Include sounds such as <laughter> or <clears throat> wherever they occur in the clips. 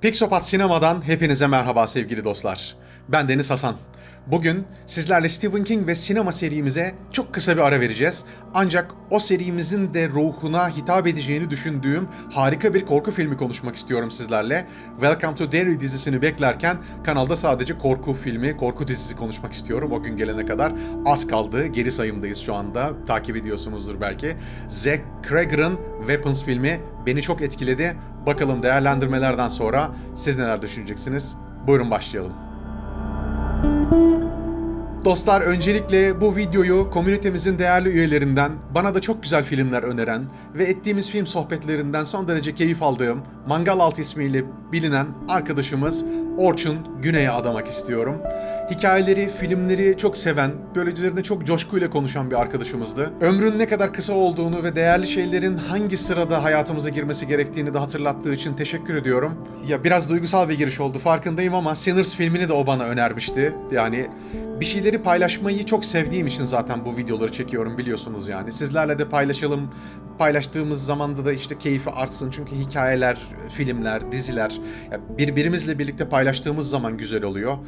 Pixopat Sinema'dan hepinize merhaba sevgili dostlar. Ben Deniz Hasan. Bugün sizlerle Stephen King ve sinema serimize çok kısa bir ara vereceğiz. Ancak o serimizin de ruhuna hitap edeceğini düşündüğüm harika bir korku filmi konuşmak istiyorum sizlerle. Welcome to Derry dizisini beklerken kanalda sadece korku filmi, korku dizisi konuşmak istiyorum. O gün gelene kadar az kaldı. Geri sayımdayız şu anda. Takip ediyorsunuzdur belki. Zack Cregger'ın Weapons filmi beni çok etkiledi. Bakalım değerlendirmelerden sonra siz neler düşüneceksiniz? Buyurun başlayalım. Dostlar öncelikle bu videoyu komünitemizin değerli üyelerinden, bana da çok güzel filmler öneren ve ettiğimiz film sohbetlerinden son derece keyif aldığım Mangal Alt ismiyle bilinen arkadaşımız Orçun Güney'e adamak istiyorum. Hikayeleri, filmleri çok seven, böyle üzerinde çok coşkuyla konuşan bir arkadaşımızdı. Ömrün ne kadar kısa olduğunu ve değerli şeylerin hangi sırada hayatımıza girmesi gerektiğini de hatırlattığı için teşekkür ediyorum. Ya biraz duygusal bir giriş oldu farkındayım ama Sinners filmini de o bana önermişti. Yani bir şeyleri paylaşmayı çok sevdiğim için zaten bu videoları çekiyorum biliyorsunuz yani. Sizlerle de paylaşalım. Paylaştığımız zamanda da işte keyfi artsın. Çünkü hikayeler, filmler, diziler birbirimizle birlikte paylaştığımız zaman güzel oluyor.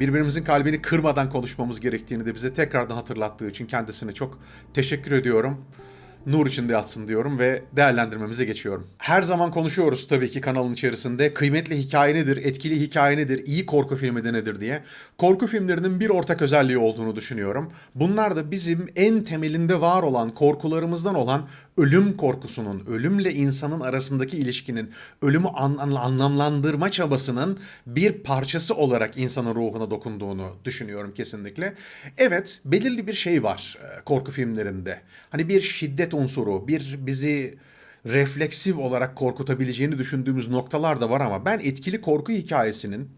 Birbirimizin kalbini kırmadan konuşmamız gerektiğini de bize tekrardan hatırlattığı için kendisine çok teşekkür ediyorum nur içinde yatsın diyorum ve değerlendirmemize geçiyorum. Her zaman konuşuyoruz tabii ki kanalın içerisinde. Kıymetli hikaye nedir, etkili hikaye nedir, iyi korku filmi de nedir diye. Korku filmlerinin bir ortak özelliği olduğunu düşünüyorum. Bunlar da bizim en temelinde var olan korkularımızdan olan ölüm korkusunun, ölümle insanın arasındaki ilişkinin, ölümü an- an- anlamlandırma çabasının bir parçası olarak insanın ruhuna dokunduğunu düşünüyorum kesinlikle. Evet, belirli bir şey var e, korku filmlerinde. Hani bir şiddet unsuru, bir bizi refleksif olarak korkutabileceğini düşündüğümüz noktalar da var ama ben etkili korku hikayesinin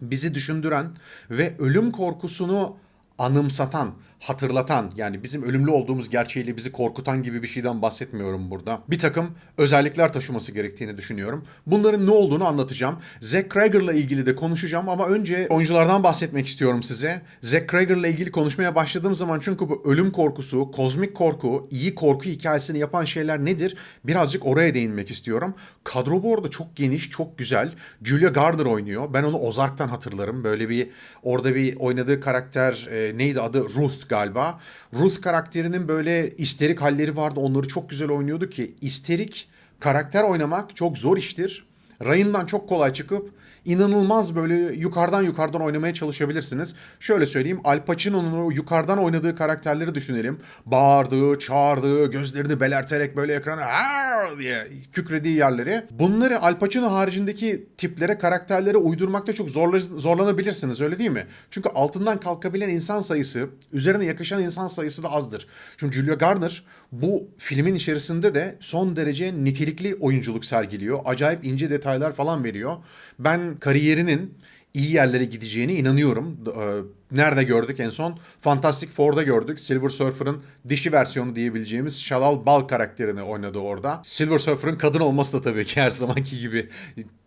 bizi düşündüren ve ölüm korkusunu anımsatan, hatırlatan yani bizim ölümlü olduğumuz gerçeğiyle bizi korkutan gibi bir şeyden bahsetmiyorum burada. Bir takım özellikler taşıması gerektiğini düşünüyorum. Bunların ne olduğunu anlatacağım. Zack Cregger'la ilgili de konuşacağım ama önce oyunculardan bahsetmek istiyorum size. Zack Cregger'la ilgili konuşmaya başladığım zaman çünkü bu ölüm korkusu, kozmik korku, iyi korku hikayesini yapan şeyler nedir? Birazcık oraya değinmek istiyorum. Kadro bu arada çok geniş, çok güzel. Julia Garner oynuyor. Ben onu Ozark'tan hatırlarım. Böyle bir orada bir oynadığı karakter e, neydi adı? Ruth galiba. Ruth karakterinin böyle isterik halleri vardı. Onları çok güzel oynuyordu ki isterik karakter oynamak çok zor iştir. Rayından çok kolay çıkıp inanılmaz böyle yukarıdan yukarıdan oynamaya çalışabilirsiniz. Şöyle söyleyeyim Al Pacino'nun yukarıdan oynadığı karakterleri düşünelim. Bağırdığı, çağırdığı, gözlerini belerterek böyle ekrana "Arr!" diye kükrediği yerleri. Bunları Al Pacino haricindeki tiplere, karakterlere uydurmakta çok zorla, zorlanabilirsiniz öyle değil mi? Çünkü altından kalkabilen insan sayısı, üzerine yakışan insan sayısı da azdır. Şimdi Julia Garner bu filmin içerisinde de son derece nitelikli oyunculuk sergiliyor. Acayip ince detaylar falan veriyor. Ben kariyerinin iyi yerlere gideceğine inanıyorum. Ee, Nerede gördük en son? Fantastic Four'da gördük. Silver Surfer'ın dişi versiyonu diyebileceğimiz Shalal Bal karakterini oynadı orada. Silver Surfer'ın kadın olması da tabii ki her zamanki gibi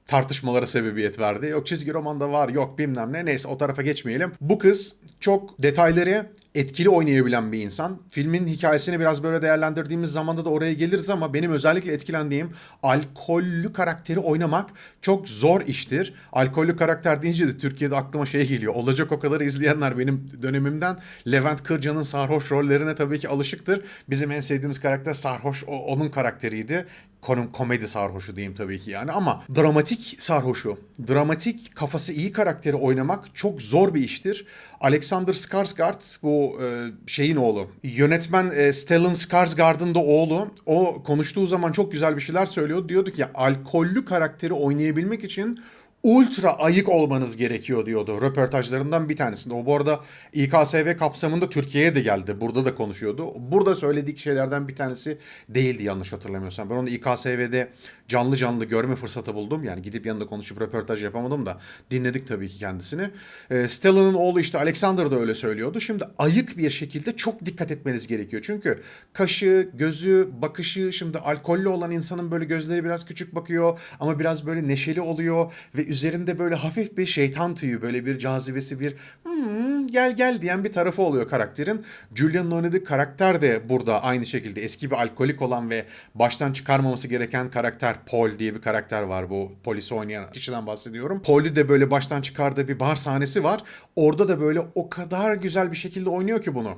tartışmalara sebebiyet verdi. Yok çizgi romanda var, yok bilmem ne. Neyse o tarafa geçmeyelim. Bu kız çok detayları etkili oynayabilen bir insan. Filmin hikayesini biraz böyle değerlendirdiğimiz zamanda da oraya geliriz ama benim özellikle etkilendiğim alkollü karakteri oynamak çok zor iştir. Alkollü karakter deyince de Türkiye'de aklıma şey geliyor. Olacak o kadar izleyenler benim dönemimden Levent Kırca'nın sarhoş rollerine tabii ki alışıktır. Bizim en sevdiğimiz karakter sarhoş onun karakteriydi. Konum komedi sarhoşu diyeyim tabii ki yani ama dramatik sarhoşu, dramatik kafası iyi karakteri oynamak çok zor bir iştir. Alexander Skarsgård bu e, şeyin oğlu. Yönetmen e, Stellan Skarsgård'ın da oğlu. O konuştuğu zaman çok güzel bir şeyler söylüyor. Diyordu ki alkollü karakteri oynayabilmek için ultra ayık olmanız gerekiyor diyordu röportajlarından bir tanesinde. O bu arada İKSV kapsamında Türkiye'ye de geldi. Burada da konuşuyordu. Burada söylediği şeylerden bir tanesi değildi yanlış hatırlamıyorsam. Ben onu İKSV'de canlı canlı görme fırsatı buldum. Yani gidip yanında konuşup röportaj yapamadım da dinledik tabii ki kendisini. Ee, Stellan'ın oğlu işte Alexander da öyle söylüyordu. Şimdi ayık bir şekilde çok dikkat etmeniz gerekiyor. Çünkü kaşı, gözü, bakışı şimdi alkollü olan insanın böyle gözleri biraz küçük bakıyor ama biraz böyle neşeli oluyor ve üzerinde böyle hafif bir şeytan tüyü böyle bir cazibesi bir "Hmm" "Hmm, gel gel diyen bir tarafı oluyor karakterin. Julian'ın oynadığı karakter de burada aynı şekilde eski bir alkolik olan ve baştan çıkarmaması gereken karakter Paul diye bir karakter var bu polisi oynayan kişiden bahsediyorum. Paul'ü de böyle baştan çıkardığı bir bar sahnesi var. Orada da böyle o kadar güzel bir şekilde oynuyor ki bunu.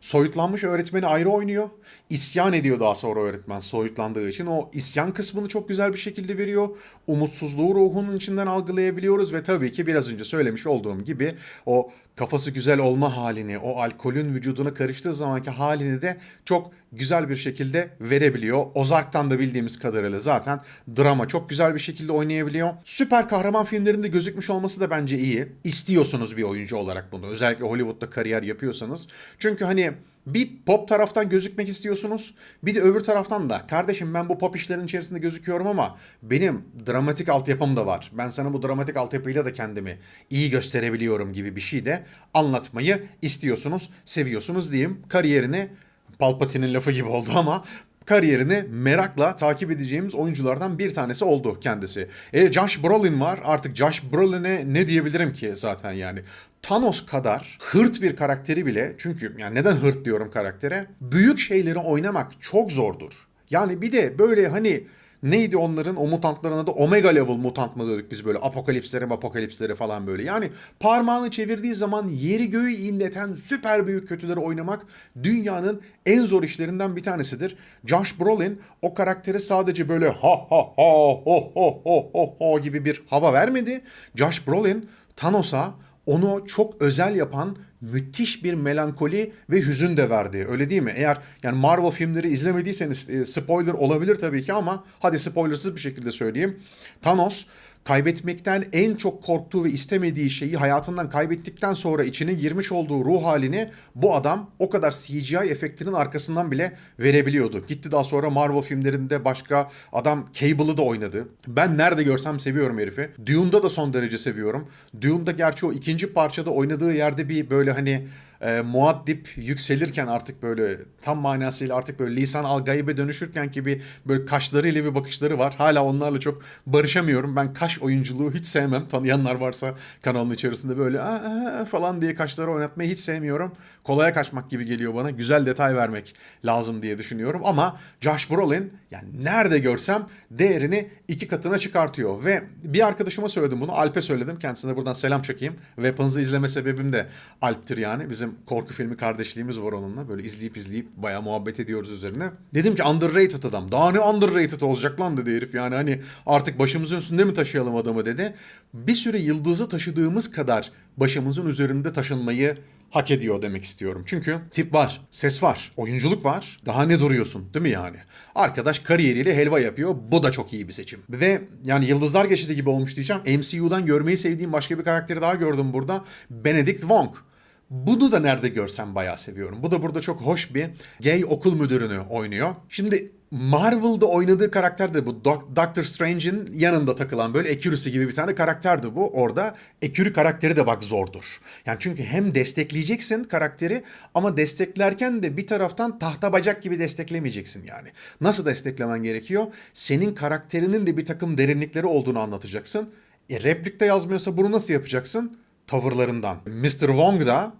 Soyutlanmış öğretmeni ayrı oynuyor. İsyan ediyor daha sonra öğretmen soyutlandığı için. O isyan kısmını çok güzel bir şekilde veriyor. Umutsuzluğu ruhunun içinden algılayabiliyoruz ve tabii ki biraz önce söylemiş olduğum gibi o kafası güzel olma halini, o alkolün vücuduna karıştığı zamanki halini de çok güzel bir şekilde verebiliyor. Ozark'tan da bildiğimiz kadarıyla zaten drama çok güzel bir şekilde oynayabiliyor. Süper kahraman filmlerinde gözükmüş olması da bence iyi. İstiyorsunuz bir oyuncu olarak bunu. Özellikle Hollywood'da kariyer yapıyorsanız. Çünkü hani bir pop taraftan gözükmek istiyorsunuz. Bir de öbür taraftan da kardeşim ben bu pop işlerin içerisinde gözüküyorum ama benim dramatik altyapım da var. Ben sana bu dramatik altyapıyla da kendimi iyi gösterebiliyorum gibi bir şey de anlatmayı istiyorsunuz, seviyorsunuz diyeyim. Kariyerini Palpatine'in lafı gibi oldu ama kariyerini merakla takip edeceğimiz oyunculardan bir tanesi oldu kendisi. E, Josh Brolin var. Artık Josh Brolin'e ne diyebilirim ki zaten yani. Thanos kadar hırt bir karakteri bile çünkü yani neden hırt diyorum karaktere? Büyük şeyleri oynamak çok zordur. Yani bir de böyle hani neydi onların o mutantların adı Omega level mutant mı diyorduk biz böyle apokalipsleri apokalipsleri falan böyle. Yani parmağını çevirdiği zaman yeri göğü inleten süper büyük kötüleri oynamak dünyanın en zor işlerinden bir tanesidir. Josh Brolin o karaktere sadece böyle ha ha ha ho ho ho ho ho gibi bir hava vermedi. Josh Brolin Thanos'a onu çok özel yapan müthiş bir melankoli ve hüzün de verdi. Öyle değil mi? Eğer yani Marvel filmleri izlemediyseniz e, spoiler olabilir tabii ki ama hadi spoilersız bir şekilde söyleyeyim. Thanos kaybetmekten en çok korktuğu ve istemediği şeyi hayatından kaybettikten sonra içine girmiş olduğu ruh halini bu adam o kadar CGI efektinin arkasından bile verebiliyordu. Gitti daha sonra Marvel filmlerinde başka adam Cable'ı da oynadı. Ben nerede görsem seviyorum herifi. Dune'da da son derece seviyorum. Dune'da gerçi o ikinci parçada oynadığı yerde bir böyle hani e, muaddip yükselirken artık böyle tam manasıyla artık böyle lisan al gaybe dönüşürken ki bir böyle kaşlarıyla bir bakışları var. Hala onlarla çok barışamıyorum. Ben kaş oyunculuğu hiç sevmem. Tanıyanlar varsa kanalın içerisinde böyle falan diye kaşları oynatmayı hiç sevmiyorum. Kolaya kaçmak gibi geliyor bana. Güzel detay vermek lazım diye düşünüyorum. Ama Josh Brolin yani nerede görsem değerini iki katına çıkartıyor. Ve bir arkadaşıma söyledim bunu. Alp'e söyledim. Kendisine buradan selam çekeyim. Weapons'ı izleme sebebim de Alp'tir yani. Bizim korku filmi kardeşliğimiz var onunla. Böyle izleyip izleyip bayağı muhabbet ediyoruz üzerine. Dedim ki underrated adam. Daha ne underrated olacak lan dedi herif. Yani hani artık başımızın üstünde mi taşıyalım adamı dedi. Bir süre yıldızı taşıdığımız kadar başımızın üzerinde taşınmayı hak ediyor demek istiyorum. Çünkü tip var, ses var, oyunculuk var. Daha ne duruyorsun değil mi yani? Arkadaş kariyeriyle helva yapıyor. Bu da çok iyi bir seçim. Ve yani Yıldızlar Geçidi gibi olmuş diyeceğim. MCU'dan görmeyi sevdiğim başka bir karakteri daha gördüm burada. Benedict Wong. Bunu da nerede görsem bayağı seviyorum. Bu da burada çok hoş bir gay okul müdürünü oynuyor. Şimdi Marvel'da oynadığı karakter de bu Doc- Doctor Strange'in yanında takılan böyle Ekürüsü gibi bir tane karakterdi bu. Orada Ekürü karakteri de bak zordur. Yani çünkü hem destekleyeceksin karakteri ama desteklerken de bir taraftan tahta bacak gibi desteklemeyeceksin yani. Nasıl desteklemen gerekiyor? Senin karakterinin de bir takım derinlikleri olduğunu anlatacaksın. E, replikte yazmıyorsa bunu nasıl yapacaksın? Tavırlarından. Mr. Wong da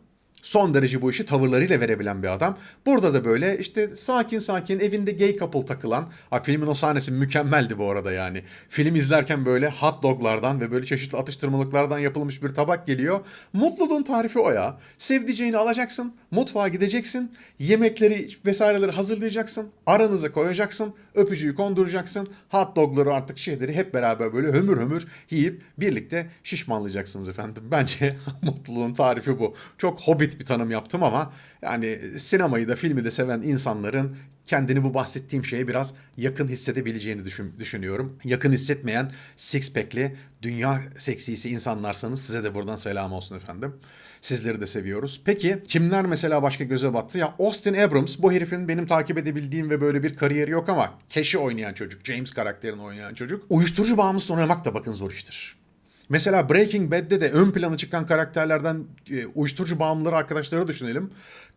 son derece bu işi tavırlarıyla verebilen bir adam. Burada da böyle işte sakin sakin evinde gay couple takılan. Ha, filmin o sahnesi mükemmeldi bu arada yani. Film izlerken böyle hot doglardan ve böyle çeşitli atıştırmalıklardan yapılmış bir tabak geliyor. Mutluluğun tarifi o ya. Sevdiceğini alacaksın, mutfağa gideceksin, yemekleri vesaireleri hazırlayacaksın, aranıza koyacaksın, öpücüğü konduracaksın, hot dogları artık şeyleri hep beraber böyle hömür hömür yiyip birlikte şişmanlayacaksınız efendim. Bence <laughs> mutluluğun tarifi bu. Çok hobbit bir tanım yaptım ama yani sinemayı da filmi de seven insanların kendini bu bahsettiğim şeye biraz yakın hissedebileceğini düşün, düşünüyorum. Yakın hissetmeyen six pack'li dünya seksisi insanlarsanız size de buradan selam olsun efendim. Sizleri de seviyoruz. Peki kimler mesela başka göze battı? Ya Austin Abrams bu herifin benim takip edebildiğim ve böyle bir kariyeri yok ama Cash'i oynayan çocuk, James karakterini oynayan çocuk. Uyuşturucu bağımlısı oynamak da bakın zor iştir. Mesela Breaking Bad'de de ön plana çıkan karakterlerden e, uyuşturucu bağımlıları arkadaşları düşünelim.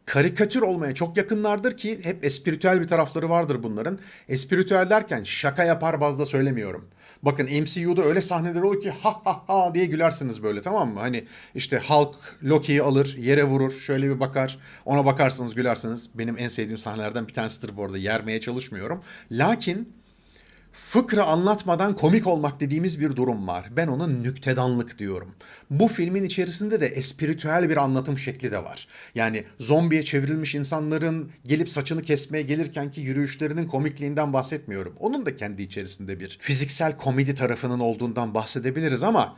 karikatür olmaya çok yakınlardır ki hep espiritüel bir tarafları vardır bunların. Espiritüel derken şaka yapar bazda söylemiyorum. Bakın MCU'da öyle sahneler olur ki ha ha ha diye gülersiniz böyle tamam mı? Hani işte Hulk Loki'yi alır, yere vurur, şöyle bir bakar. Ona bakarsınız gülersiniz. Benim en sevdiğim sahnelerden bir tanesidir bu arada. Yermeye çalışmıyorum. Lakin fıkra anlatmadan komik olmak dediğimiz bir durum var. Ben ona nüktedanlık diyorum. Bu filmin içerisinde de espiritüel bir anlatım şekli de var. Yani zombiye çevrilmiş insanların gelip saçını kesmeye gelirken ki yürüyüşlerinin komikliğinden bahsetmiyorum. Onun da kendi içerisinde bir fiziksel komedi tarafının olduğundan bahsedebiliriz ama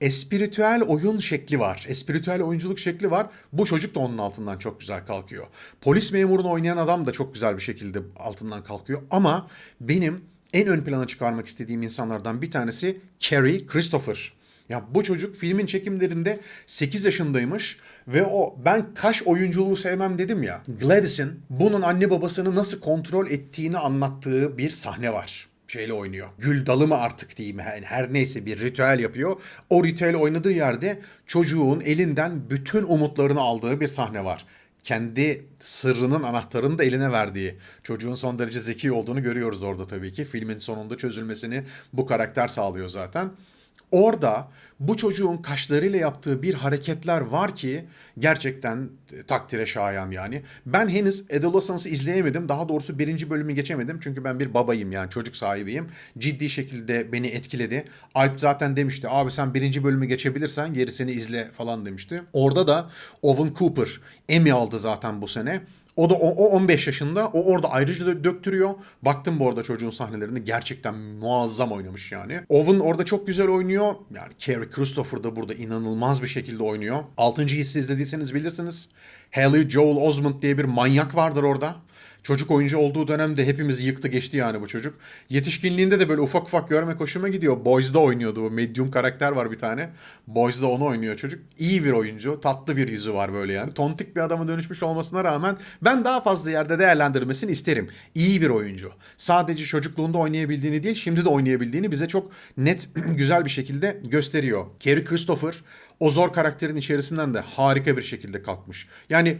espiritüel oyun şekli var. Espiritüel oyunculuk şekli var. Bu çocuk da onun altından çok güzel kalkıyor. Polis memurunu oynayan adam da çok güzel bir şekilde altından kalkıyor. Ama benim en ön plana çıkarmak istediğim insanlardan bir tanesi Carrie Christopher. Ya bu çocuk filmin çekimlerinde 8 yaşındaymış ve o ben kaş oyunculuğu sevmem dedim ya. Gladys'in bunun anne babasını nasıl kontrol ettiğini anlattığı bir sahne var şeyle oynuyor. Gül dalı mı artık diyeyim yani her neyse bir ritüel yapıyor. O ritüel oynadığı yerde çocuğun elinden bütün umutlarını aldığı bir sahne var. Kendi sırrının anahtarını da eline verdiği. Çocuğun son derece zeki olduğunu görüyoruz orada tabii ki. Filmin sonunda çözülmesini bu karakter sağlıyor zaten. Orada bu çocuğun kaşlarıyla yaptığı bir hareketler var ki gerçekten takdire şayan yani. Ben henüz Adolescence'ı izleyemedim. Daha doğrusu birinci bölümü geçemedim. Çünkü ben bir babayım yani çocuk sahibiyim. Ciddi şekilde beni etkiledi. Alp zaten demişti abi sen birinci bölümü geçebilirsen gerisini izle falan demişti. Orada da Owen Cooper Emmy aldı zaten bu sene. O da o, o 15 yaşında. O orada ayrıca da döktürüyor. Baktım bu arada çocuğun sahnelerinde gerçekten muazzam oynamış yani. Owen orada çok güzel oynuyor. Yani Carrie Christopher da burada inanılmaz bir şekilde oynuyor. 6. hissi izlediyseniz bilirsiniz. Haley Joel Osment diye bir manyak vardır orada. Çocuk oyuncu olduğu dönemde hepimizi yıktı geçti yani bu çocuk. Yetişkinliğinde de böyle ufak ufak görmek hoşuma gidiyor. Boys'da oynuyordu bu medium karakter var bir tane. Boys'da onu oynuyor çocuk. İyi bir oyuncu. Tatlı bir yüzü var böyle yani. Tontik bir adama dönüşmüş olmasına rağmen ben daha fazla yerde değerlendirmesini isterim. İyi bir oyuncu. Sadece çocukluğunda oynayabildiğini değil şimdi de oynayabildiğini bize çok net <clears throat> güzel bir şekilde gösteriyor. Carrie Christopher o zor karakterin içerisinden de harika bir şekilde kalkmış. Yani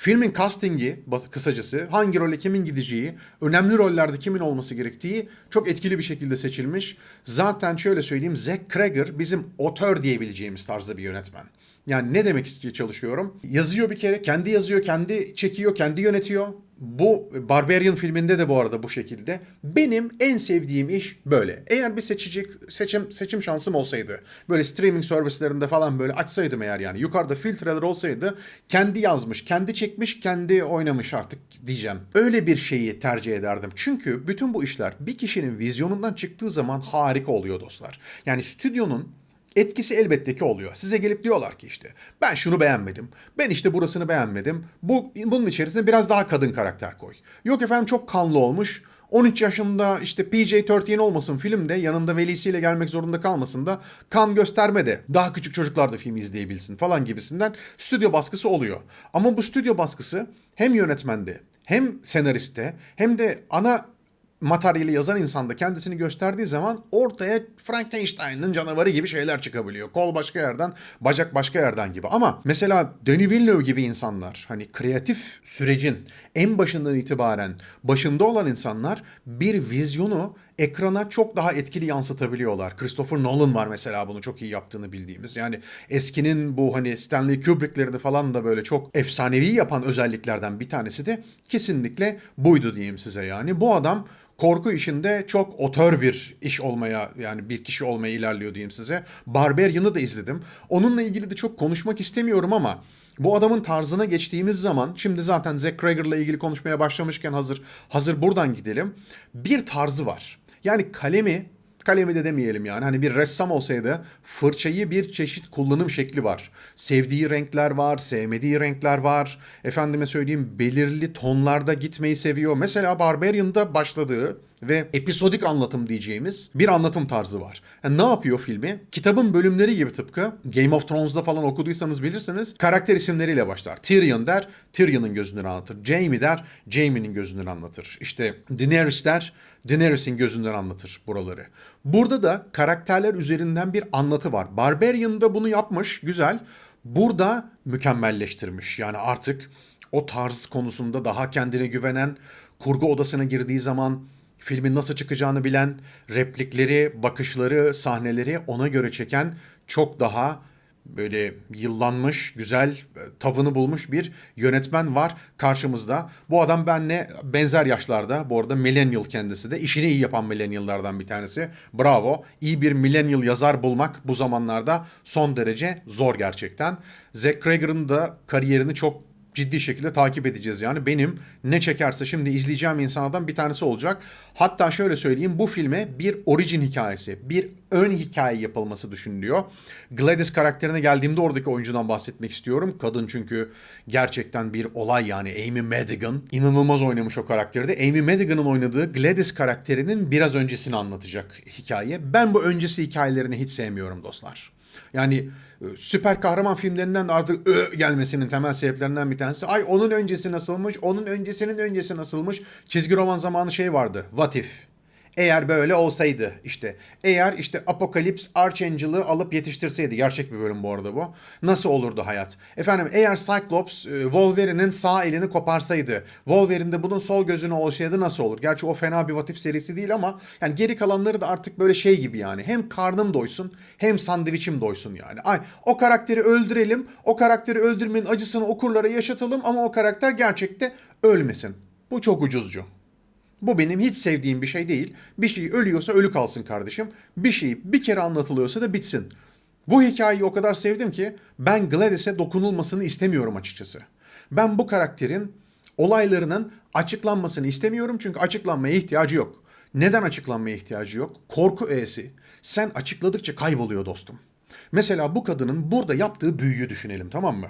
Filmin castingi kısacası hangi role kimin gideceği, önemli rollerde kimin olması gerektiği çok etkili bir şekilde seçilmiş. Zaten şöyle söyleyeyim Zack Cregger bizim otör diyebileceğimiz tarzda bir yönetmen. Yani ne demek çalışıyorum? Yazıyor bir kere, kendi yazıyor, kendi çekiyor, kendi yönetiyor. Bu Barbarian filminde de bu arada bu şekilde. Benim en sevdiğim iş böyle. Eğer bir seçecek seçim seçim şansım olsaydı, böyle streaming servislerinde falan böyle açsaydım eğer yani yukarıda filtreler olsaydı kendi yazmış, kendi çekmiş, kendi oynamış artık diyeceğim. Öyle bir şeyi tercih ederdim. Çünkü bütün bu işler bir kişinin vizyonundan çıktığı zaman harika oluyor dostlar. Yani stüdyonun etkisi elbette ki oluyor. Size gelip diyorlar ki işte ben şunu beğenmedim. Ben işte burasını beğenmedim. Bu bunun içerisine biraz daha kadın karakter koy. Yok efendim çok kanlı olmuş. 13 yaşında işte PJ-13 olmasın filmde yanında velisiyle gelmek zorunda kalmasın da kan gösterme de daha küçük çocuklar da film izleyebilsin falan gibisinden stüdyo baskısı oluyor. Ama bu stüdyo baskısı hem yönetmende hem senariste hem de ana materyali yazan insan da kendisini gösterdiği zaman ortaya Frankenstein'ın canavarı gibi şeyler çıkabiliyor. Kol başka yerden, bacak başka yerden gibi. Ama mesela Denis Villeneuve gibi insanlar hani kreatif sürecin en başından itibaren başında olan insanlar bir vizyonu ekrana çok daha etkili yansıtabiliyorlar. Christopher Nolan var mesela bunu çok iyi yaptığını bildiğimiz. Yani eskinin bu hani Stanley Kubrick'lerini falan da böyle çok efsanevi yapan özelliklerden bir tanesi de kesinlikle buydu diyeyim size yani. Bu adam korku işinde çok otör bir iş olmaya yani bir kişi olmaya ilerliyor diyeyim size. Barbarian'ı da izledim. Onunla ilgili de çok konuşmak istemiyorum ama bu adamın tarzına geçtiğimiz zaman şimdi zaten Zack Cregger'la ilgili konuşmaya başlamışken hazır hazır buradan gidelim. Bir tarzı var. Yani kalemi kalemi de demeyelim yani. Hani bir ressam olsaydı fırçayı bir çeşit kullanım şekli var. Sevdiği renkler var, sevmediği renkler var. Efendime söyleyeyim belirli tonlarda gitmeyi seviyor. Mesela Barbarian'da başladığı ve episodik anlatım diyeceğimiz bir anlatım tarzı var. Yani ne yapıyor filmi? Kitabın bölümleri gibi tıpkı Game of Thrones'da falan okuduysanız bilirsiniz. Karakter isimleriyle başlar. Tyrion der, Tyrion'un gözünden anlatır. Jaime der, Jaime'nin gözünden anlatır. İşte Daenerys der, Daenerys'in gözünden anlatır buraları. Burada da karakterler üzerinden bir anlatı var. Barbarian'da bunu yapmış, güzel. Burada mükemmelleştirmiş. Yani artık o tarz konusunda daha kendine güvenen, kurgu odasına girdiği zaman filmin nasıl çıkacağını bilen, replikleri, bakışları, sahneleri ona göre çeken çok daha böyle yıllanmış, güzel, e, tavını bulmuş bir yönetmen var karşımızda. Bu adam benle benzer yaşlarda. Bu arada millennial kendisi de. işini iyi yapan millennial'lardan bir tanesi. Bravo. İyi bir millennial yazar bulmak bu zamanlarda son derece zor gerçekten. Zack Crager'ın da kariyerini çok ciddi şekilde takip edeceğiz yani. Benim ne çekerse şimdi izleyeceğim insanlardan bir tanesi olacak. Hatta şöyle söyleyeyim bu filme bir orijin hikayesi, bir ön hikaye yapılması düşünülüyor. Gladys karakterine geldiğimde oradaki oyuncudan bahsetmek istiyorum. Kadın çünkü gerçekten bir olay yani Amy Madigan. inanılmaz oynamış o karakterde. Amy Madigan'ın oynadığı Gladys karakterinin biraz öncesini anlatacak hikaye. Ben bu öncesi hikayelerini hiç sevmiyorum dostlar. Yani süper kahraman filmlerinden de artık ö gelmesinin temel sebeplerinden bir tanesi. Ay onun öncesi nasılmış, onun öncesinin öncesi nasılmış. Çizgi roman zamanı şey vardı. What if? Eğer böyle olsaydı işte. Eğer işte Apokalips Archangel'ı alıp yetiştirseydi. Gerçek bir bölüm bu arada bu. Nasıl olurdu hayat? Efendim eğer Cyclops e, Wolverine'in sağ elini koparsaydı. Wolverine de bunun sol gözünü olsaydı nasıl olur? Gerçi o fena bir What serisi değil ama yani geri kalanları da artık böyle şey gibi yani. Hem karnım doysun hem sandviçim doysun yani. Ay o karakteri öldürelim. O karakteri öldürmenin acısını okurlara yaşatalım ama o karakter gerçekte ölmesin. Bu çok ucuzcu. Bu benim hiç sevdiğim bir şey değil. Bir şey ölüyorsa ölü kalsın kardeşim. Bir şey bir kere anlatılıyorsa da bitsin. Bu hikayeyi o kadar sevdim ki ben Gladys'e dokunulmasını istemiyorum açıkçası. Ben bu karakterin olaylarının açıklanmasını istemiyorum çünkü açıklanmaya ihtiyacı yok. Neden açıklanmaya ihtiyacı yok? Korku öğesi. Sen açıkladıkça kayboluyor dostum. Mesela bu kadının burada yaptığı büyüyü düşünelim tamam mı?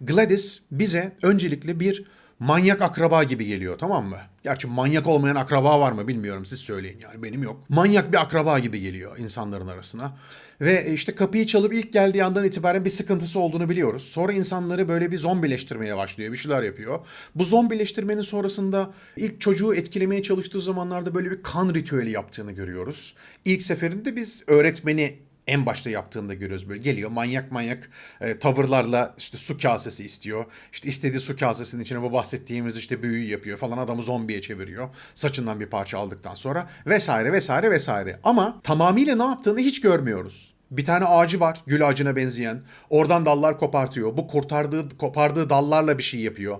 Gladys bize öncelikle bir manyak akraba gibi geliyor tamam mı? Gerçi manyak olmayan akraba var mı bilmiyorum siz söyleyin yani benim yok. Manyak bir akraba gibi geliyor insanların arasına. Ve işte kapıyı çalıp ilk geldiği andan itibaren bir sıkıntısı olduğunu biliyoruz. Sonra insanları böyle bir zombileştirmeye başlıyor, bir şeyler yapıyor. Bu zombileştirmenin sonrasında ilk çocuğu etkilemeye çalıştığı zamanlarda böyle bir kan ritüeli yaptığını görüyoruz. İlk seferinde biz öğretmeni en başta yaptığında görüyoruz böyle geliyor manyak manyak e, tavırlarla işte su kasesi istiyor. İşte istediği su kasesinin içine bu bahsettiğimiz işte büyüyü yapıyor falan adamı zombiye çeviriyor. Saçından bir parça aldıktan sonra vesaire vesaire vesaire. Ama tamamıyla ne yaptığını hiç görmüyoruz. Bir tane ağacı var gül ağacına benzeyen. Oradan dallar kopartıyor. Bu kurtardığı kopardığı dallarla bir şey yapıyor.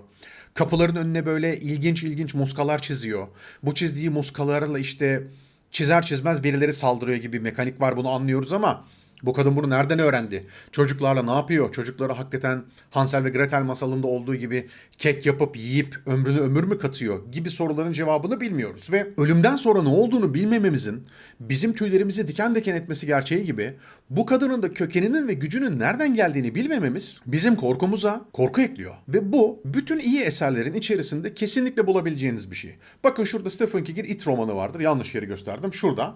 Kapıların önüne böyle ilginç ilginç muskalar çiziyor. Bu çizdiği muskalarla işte çizer çizmez birileri saldırıyor gibi bir mekanik var bunu anlıyoruz ama bu kadın bunu nereden öğrendi? Çocuklarla ne yapıyor? Çocuklara hakikaten Hansel ve Gretel masalında olduğu gibi kek yapıp yiyip ömrünü ömür mü katıyor gibi soruların cevabını bilmiyoruz. Ve ölümden sonra ne olduğunu bilmememizin bizim tüylerimizi diken diken etmesi gerçeği gibi bu kadının da kökeninin ve gücünün nereden geldiğini bilmememiz bizim korkumuza korku ekliyor. Ve bu bütün iyi eserlerin içerisinde kesinlikle bulabileceğiniz bir şey. Bakın şurada Stephen King'in It romanı vardır. Yanlış yeri gösterdim. Şurada.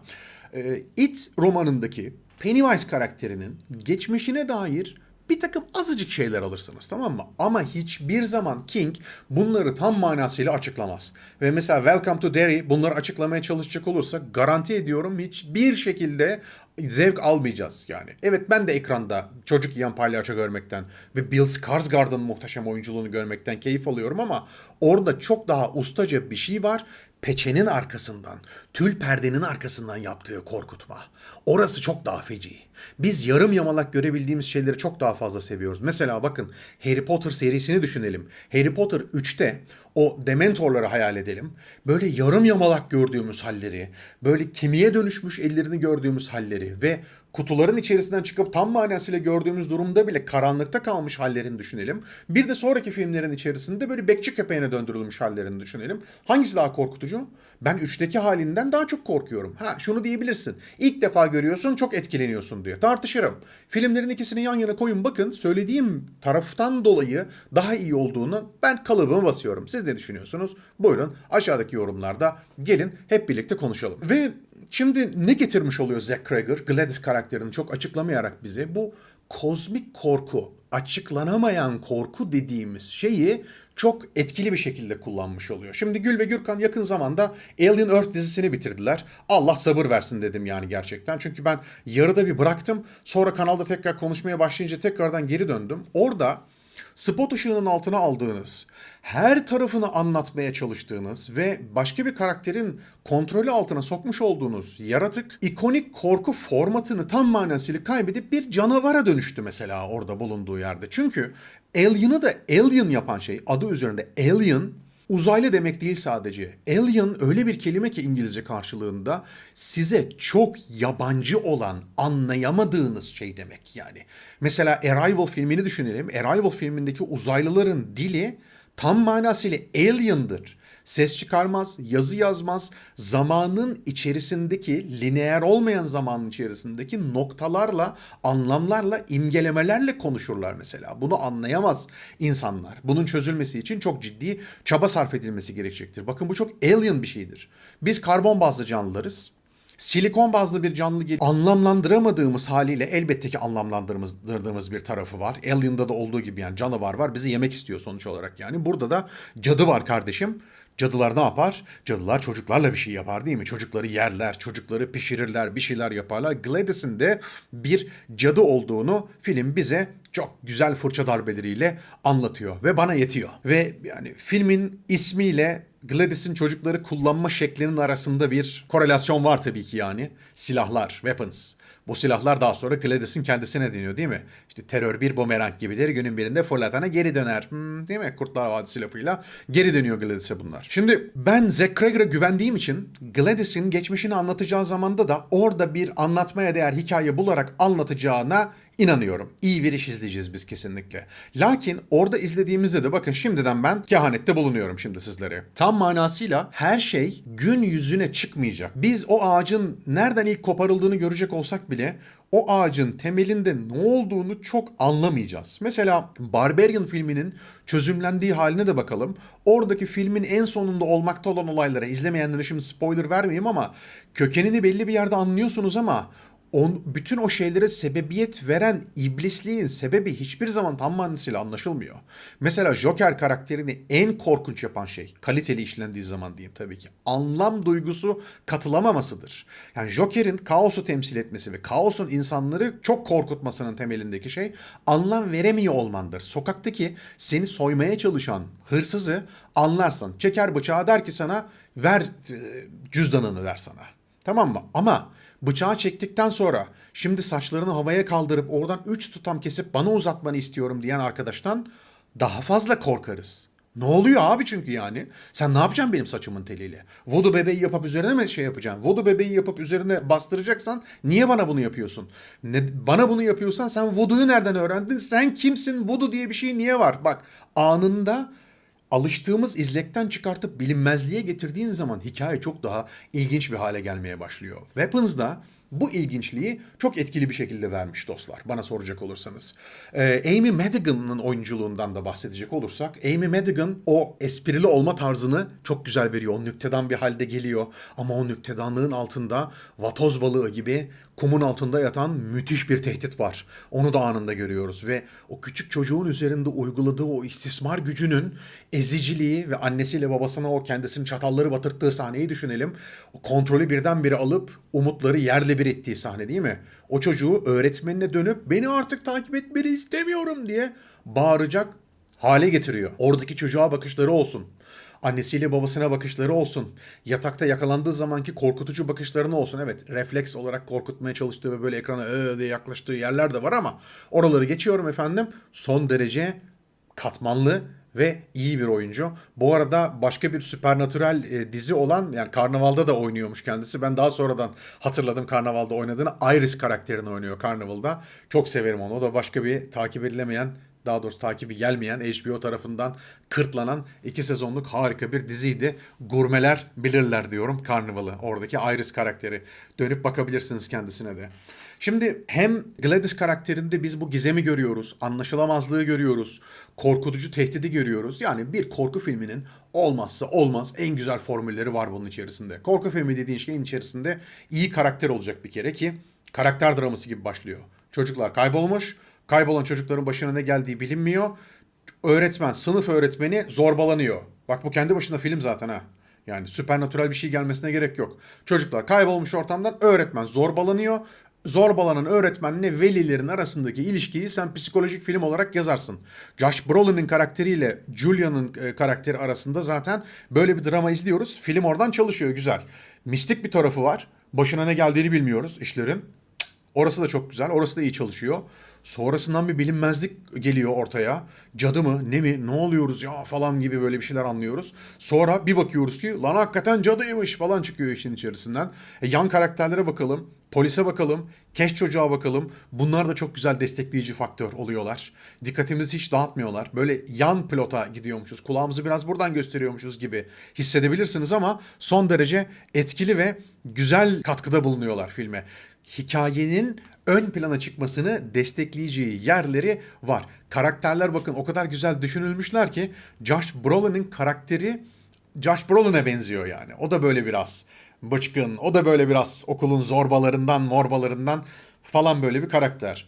Ee, It romanındaki Pennywise karakterinin geçmişine dair bir takım azıcık şeyler alırsınız tamam mı? Ama hiçbir zaman King bunları tam manasıyla açıklamaz. Ve mesela Welcome to Derry bunları açıklamaya çalışacak olursa garanti ediyorum hiçbir şekilde zevk almayacağız yani. Evet ben de ekranda çocuk yiyen palyaço görmekten ve Bill Skarsgård'ın muhteşem oyunculuğunu görmekten keyif alıyorum ama orada çok daha ustaca bir şey var peçenin arkasından, tül perdenin arkasından yaptığı korkutma. Orası çok daha feci. Biz yarım yamalak görebildiğimiz şeyleri çok daha fazla seviyoruz. Mesela bakın Harry Potter serisini düşünelim. Harry Potter 3'te o Dementorları hayal edelim. Böyle yarım yamalak gördüğümüz halleri, böyle kemiğe dönüşmüş ellerini gördüğümüz halleri ve kutuların içerisinden çıkıp tam manasıyla gördüğümüz durumda bile karanlıkta kalmış hallerini düşünelim. Bir de sonraki filmlerin içerisinde böyle bekçi köpeğine döndürülmüş hallerini düşünelim. Hangisi daha korkutucu? Ben 3'teki halinden daha çok korkuyorum. Ha şunu diyebilirsin. İlk defa görüyorsun çok etkileniyorsun diye. Tartışırım. Filmlerin ikisini yan yana koyun bakın söylediğim taraftan dolayı daha iyi olduğunu ben kalıbımı basıyorum. Siz ne düşünüyorsunuz? Buyurun aşağıdaki yorumlarda gelin hep birlikte konuşalım. Ve Şimdi ne getirmiş oluyor Zack Crager Gladys karakterini çok açıklamayarak bize? Bu kozmik korku, açıklanamayan korku dediğimiz şeyi çok etkili bir şekilde kullanmış oluyor. Şimdi Gül ve Gürkan yakın zamanda Alien Earth dizisini bitirdiler. Allah sabır versin dedim yani gerçekten. Çünkü ben yarıda bir bıraktım. Sonra kanalda tekrar konuşmaya başlayınca tekrardan geri döndüm. Orada spot ışığının altına aldığınız, her tarafını anlatmaya çalıştığınız ve başka bir karakterin kontrolü altına sokmuş olduğunuz yaratık ikonik korku formatını tam manasıyla kaybedip bir canavara dönüştü mesela orada bulunduğu yerde. Çünkü Alien'ı da Alien yapan şey adı üzerinde Alien Uzaylı demek değil sadece. Alien öyle bir kelime ki İngilizce karşılığında size çok yabancı olan, anlayamadığınız şey demek yani. Mesela Arrival filmini düşünelim. Arrival filmindeki uzaylıların dili tam manasıyla alien'dır. Ses çıkarmaz, yazı yazmaz. Zamanın içerisindeki, lineer olmayan zamanın içerisindeki noktalarla, anlamlarla, imgelemelerle konuşurlar mesela. Bunu anlayamaz insanlar. Bunun çözülmesi için çok ciddi çaba sarf edilmesi gerekecektir. Bakın bu çok alien bir şeydir. Biz karbon bazlı canlılarız. Silikon bazlı bir canlı gibi anlamlandıramadığımız haliyle elbette ki anlamlandırdığımız bir tarafı var. Alien'da da olduğu gibi yani canavar var. Bizi yemek istiyor sonuç olarak yani. Burada da cadı var kardeşim. Cadılar ne yapar? Cadılar çocuklarla bir şey yapar değil mi? Çocukları yerler, çocukları pişirirler, bir şeyler yaparlar. Gladys'in de bir cadı olduğunu film bize çok güzel fırça darbeleriyle anlatıyor ve bana yetiyor. Ve yani filmin ismiyle Gladys'in çocukları kullanma şeklinin arasında bir korelasyon var tabii ki yani. Silahlar, weapons. Bu silahlar daha sonra Gladys'in kendisine deniyor değil mi? İşte terör bir bumerang gibidir. Günün birinde fırlatana geri döner. Hmm, değil mi? Kurtlar Vadisi lafıyla geri dönüyor Gladys'e bunlar. Şimdi ben Zack Crager'a güvendiğim için Gladys'in geçmişini anlatacağı zamanda da orada bir anlatmaya değer hikaye bularak anlatacağına İnanıyorum. İyi bir iş izleyeceğiz biz kesinlikle. Lakin orada izlediğimizde de bakın şimdiden ben kehanette bulunuyorum şimdi sizlere. Tam manasıyla her şey gün yüzüne çıkmayacak. Biz o ağacın nereden ilk koparıldığını görecek olsak bile o ağacın temelinde ne olduğunu çok anlamayacağız. Mesela Barbarian filminin çözümlendiği haline de bakalım. Oradaki filmin en sonunda olmakta olan olaylara izlemeyenlere şimdi spoiler vermeyeyim ama kökenini belli bir yerde anlıyorsunuz ama on, bütün o şeylere sebebiyet veren iblisliğin sebebi hiçbir zaman tam manasıyla anlaşılmıyor. Mesela Joker karakterini en korkunç yapan şey, kaliteli işlendiği zaman diyeyim tabii ki, anlam duygusu katılamamasıdır. Yani Joker'in kaosu temsil etmesi ve kaosun insanları çok korkutmasının temelindeki şey anlam veremiyor olmandır. Sokaktaki seni soymaya çalışan hırsızı anlarsan, çeker bıçağı der ki sana ver e, cüzdanını der sana. Tamam mı? Ama bıçağı çektikten sonra şimdi saçlarını havaya kaldırıp oradan 3 tutam kesip bana uzatmanı istiyorum diyen arkadaştan daha fazla korkarız. Ne oluyor abi çünkü yani? Sen ne yapacaksın benim saçımın teliyle? Voodoo bebeği yapıp üzerine mi şey yapacaksın? Voodoo bebeği yapıp üzerine bastıracaksan niye bana bunu yapıyorsun? Ne, bana bunu yapıyorsan sen voodoo'yu nereden öğrendin? Sen kimsin? Voodoo diye bir şey niye var? Bak anında alıştığımız izlekten çıkartıp bilinmezliğe getirdiğin zaman hikaye çok daha ilginç bir hale gelmeye başlıyor. Weapons'da bu ilginçliği çok etkili bir şekilde vermiş dostlar bana soracak olursanız. Ee, Amy Madigan'ın oyunculuğundan da bahsedecek olursak Amy Madigan o esprili olma tarzını çok güzel veriyor. O nüktedan bir halde geliyor ama o nüktedanlığın altında vatoz balığı gibi kumun altında yatan müthiş bir tehdit var. Onu da anında görüyoruz ve o küçük çocuğun üzerinde uyguladığı o istismar gücünün eziciliği ve annesiyle babasına o kendisinin çatalları batırttığı sahneyi düşünelim. O kontrolü birdenbire alıp umutları yerle bir ettiği sahne değil mi? O çocuğu öğretmenine dönüp beni artık takip etmeni istemiyorum diye bağıracak hale getiriyor. Oradaki çocuğa bakışları olsun. Annesiyle babasına bakışları olsun. Yatakta yakalandığı zamanki korkutucu bakışlarına olsun. Evet refleks olarak korkutmaya çalıştığı ve böyle ekrana ee diye yaklaştığı yerler de var ama oraları geçiyorum efendim. Son derece katmanlı ve iyi bir oyuncu. Bu arada başka bir süpernatürel e, dizi olan yani Karnaval'da da oynuyormuş kendisi. Ben daha sonradan hatırladım Karnaval'da oynadığını. Iris karakterini oynuyor Karnaval'da. Çok severim onu. O da başka bir takip edilemeyen daha doğrusu takibi gelmeyen HBO tarafından kırtlanan iki sezonluk harika bir diziydi. Gurmeler bilirler diyorum Carnival'ı. Oradaki Iris karakteri. Dönüp bakabilirsiniz kendisine de. Şimdi hem Gladys karakterinde biz bu gizemi görüyoruz, anlaşılamazlığı görüyoruz, korkutucu tehdidi görüyoruz. Yani bir korku filminin olmazsa olmaz en güzel formülleri var bunun içerisinde. Korku filmi dediğin şeyin içerisinde iyi karakter olacak bir kere ki karakter draması gibi başlıyor. Çocuklar kaybolmuş, Kaybolan çocukların başına ne geldiği bilinmiyor. Öğretmen, sınıf öğretmeni zorbalanıyor. Bak bu kendi başına film zaten ha. Yani süpernatürel bir şey gelmesine gerek yok. Çocuklar kaybolmuş ortamdan öğretmen zorbalanıyor. zorbalanan öğretmenle velilerin arasındaki ilişkiyi sen psikolojik film olarak yazarsın. Josh Brolin'in karakteriyle Julia'nın e, karakteri arasında zaten böyle bir drama izliyoruz. Film oradan çalışıyor güzel. Mistik bir tarafı var. Başına ne geldiğini bilmiyoruz işlerin. Orası da çok güzel. Orası da iyi çalışıyor. Sonrasından bir bilinmezlik geliyor ortaya. Cadı mı ne mi ne oluyoruz ya falan gibi böyle bir şeyler anlıyoruz. Sonra bir bakıyoruz ki lan hakikaten cadıymış falan çıkıyor işin içerisinden. E, yan karakterlere bakalım. Polise bakalım. Keş çocuğa bakalım. Bunlar da çok güzel destekleyici faktör oluyorlar. Dikkatimizi hiç dağıtmıyorlar. Böyle yan plota gidiyormuşuz. Kulağımızı biraz buradan gösteriyormuşuz gibi hissedebilirsiniz ama son derece etkili ve güzel katkıda bulunuyorlar filme hikayenin ön plana çıkmasını destekleyeceği yerleri var. Karakterler bakın o kadar güzel düşünülmüşler ki Josh Brolin'in karakteri Josh Brolin'e benziyor yani. O da böyle biraz bıçkın, o da böyle biraz okulun zorbalarından, morbalarından falan böyle bir karakter.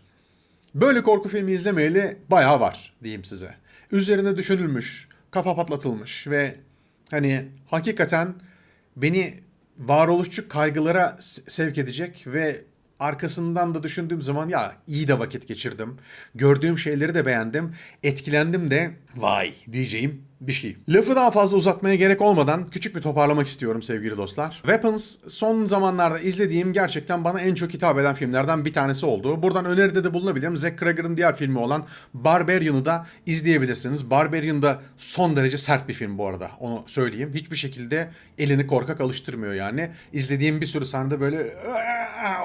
Böyle korku filmi izlemeyeli bayağı var diyeyim size. Üzerine düşünülmüş, kafa patlatılmış ve hani hakikaten beni varoluşçu kaygılara sevk edecek ve arkasından da düşündüğüm zaman ya iyi de vakit geçirdim. Gördüğüm şeyleri de beğendim. Etkilendim de vay diyeceğim bir şey. Lafı daha fazla uzatmaya gerek olmadan küçük bir toparlamak istiyorum sevgili dostlar. Weapons son zamanlarda izlediğim gerçekten bana en çok hitap eden filmlerden bir tanesi oldu. Buradan öneride de bulunabilirim. Zack Crager'ın diğer filmi olan Barbarian'ı da izleyebilirsiniz. Barbarian da son derece sert bir film bu arada. Onu söyleyeyim. Hiçbir şekilde elini korkak alıştırmıyor yani. İzlediğim bir sürü sahnede böyle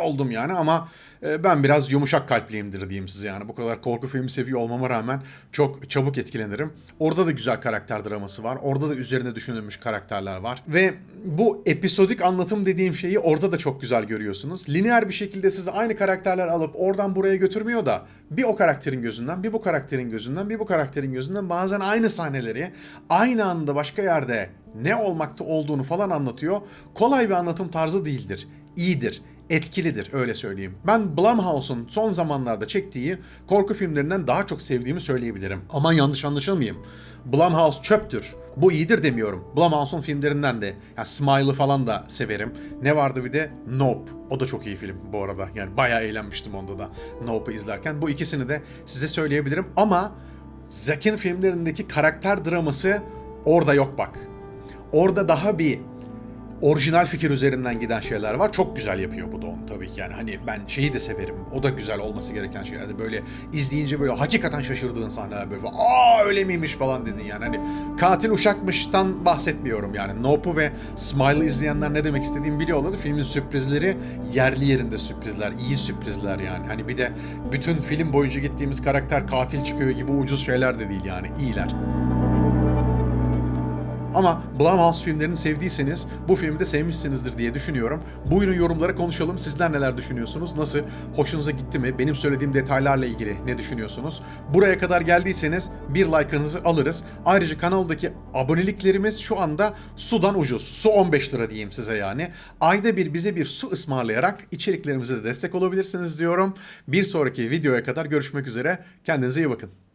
oldum yani ama ben biraz yumuşak kalpliyimdir diyeyim size yani. Bu kadar korku filmi seviyor olmama rağmen çok çabuk etkilenirim. Orada da güzel karakter draması var. Orada da üzerine düşünülmüş karakterler var. Ve bu episodik anlatım dediğim şeyi orada da çok güzel görüyorsunuz. Lineer bir şekilde sizi aynı karakterler alıp oradan buraya götürmüyor da bir o karakterin gözünden, bir bu karakterin gözünden, bir bu karakterin gözünden bazen aynı sahneleri aynı anda başka yerde ne olmakta olduğunu falan anlatıyor. Kolay bir anlatım tarzı değildir. İyidir etkilidir öyle söyleyeyim. Ben Blumhouse'un son zamanlarda çektiği korku filmlerinden daha çok sevdiğimi söyleyebilirim. Aman yanlış anlaşılmayayım. Blumhouse çöptür. Bu iyidir demiyorum. Blumhouse'un filmlerinden de. Yani Smile'ı falan da severim. Ne vardı bir de? Nope. O da çok iyi film bu arada. Yani bayağı eğlenmiştim onda da. Nope'ı izlerken. Bu ikisini de size söyleyebilirim. Ama Zack'in filmlerindeki karakter draması orada yok bak. Orada daha bir orijinal fikir üzerinden giden şeyler var. Çok güzel yapıyor bu da onu tabii ki. Yani hani ben şeyi de severim. O da güzel olması gereken şeyler. Hani böyle izleyince böyle hakikaten şaşırdığın sahneler böyle aa öyle miymiş falan dedin yani. Hani katil uşakmıştan bahsetmiyorum yani. Nope'u ve Smile'ı izleyenler ne demek istediğimi biliyorlar. Filmin sürprizleri yerli yerinde sürprizler. iyi sürprizler yani. Hani bir de bütün film boyunca gittiğimiz karakter katil çıkıyor gibi ucuz şeyler de değil yani. iyiler. Ama Blumhouse filmlerini sevdiyseniz bu filmi de sevmişsinizdir diye düşünüyorum. Buyurun yorumlara konuşalım. Sizler neler düşünüyorsunuz? Nasıl? Hoşunuza gitti mi? Benim söylediğim detaylarla ilgili ne düşünüyorsunuz? Buraya kadar geldiyseniz bir like'ınızı alırız. Ayrıca kanaldaki aboneliklerimiz şu anda sudan ucuz. Su 15 lira diyeyim size yani. Ayda bir bize bir su ısmarlayarak içeriklerimize de destek olabilirsiniz diyorum. Bir sonraki videoya kadar görüşmek üzere. Kendinize iyi bakın.